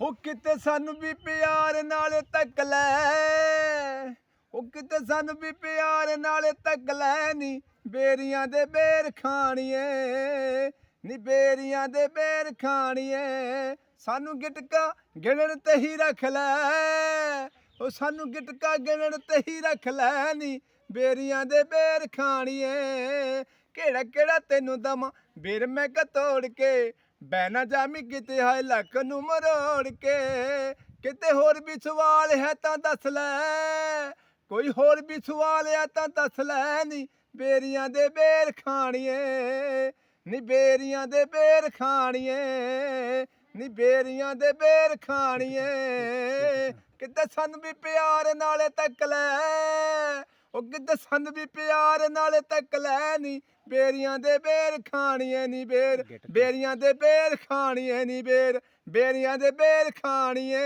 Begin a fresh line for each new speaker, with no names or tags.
ਹੋ ਕਿਤੇ ਸਾਨੂੰ ਵੀ ਪਿਆਰ ਨਾਲ ਤੱਕ ਲੈ। ਉਹ ਕਿਤੇ ਸਾਨੂੰ ਵੀ ਪਿਆਰ ਨਾਲ ਤੱਕ ਲੈ। ਨੀ ਬੇਰੀਆਂ ਦੇ ਬੇਰ ਖਾਣੀਏ। ਨੀ ਬੇਰੀਆਂ ਦੇ ਬੇਰ ਖਾਣੀਏ। ਸਾਨੂੰ ਗਿਟਕਾ ਗਿਣਨ ਤੇ ਹੀ ਰੱਖ ਲੈ। ਉਹ ਸਾਨੂੰ ਗਿਟਕਾ ਗਿਣਨ ਤੇ ਹੀ ਰੱਖ ਲੈ। ਨੀ ਬੇਰੀਆਂ ਦੇ ਬੇਰ ਖਾਣੀਏ। ਕਿਹੜਾ ਕਿਹੜਾ ਤੈਨੂੰ ਦਮਾ ਬੇਰ ਮੈਂ ਕ ਤੋੜ ਕੇ। ਬਹਿ ਨਾ ਜਾਮੀ ਕਿਤੇ ਹਾਏ ਲੱਕ ਨੂੰ ਮਰੋੜ ਕੇ। ਕਿਤੇ ਹੋਰ ਵੀ ਸਵਾਲ ਹੈ ਤਾਂ ਦੱਸ ਲੈ। ਕੋਈ ਹੋਰ ਵੀ ਸਵਾਲ ਹੈ ਤਾਂ ਦੱਸ ਲੈ। ਨੀ ਬੇਰੀਆਂ ਦੇ ਬੇਰ ਖਾਣੀਏ। ਨੀ ਬੇਰੀਆਂ ਦੇ ਬੇਰ ਖਾਣੀਏ। ਨੀ ਬੇਰੀਆਂ ਦੇ ਬੇਰ ਖਾਣੀਏ। ਕਿਤੇ ਸਾਨੂੰ ਵੀ ਪਿਆਰ ਨਾਲੇ ਤੱਕ ਲੈ। ਉਹ ਕਿਤੇ ਸਾਨੂੰ ਵੀ ਪਿਆਰ ਨਾਲੇ ਤੱਕ ਲੈ ਨੀ। ਬੇਰੀਆਂ ਦੇ ਬੇਰ ਖਾਣੀਏ ਨੀ ਬੇਰ। ਬੇਰੀਆਂ ਦੇ ਬੇਰ ਖਾਣੀਏ ਨੀ ਬੇਰ। ਬੇਰੀਆਂ ਦੇ ਬੇਰ ਖਾਣੀਏ।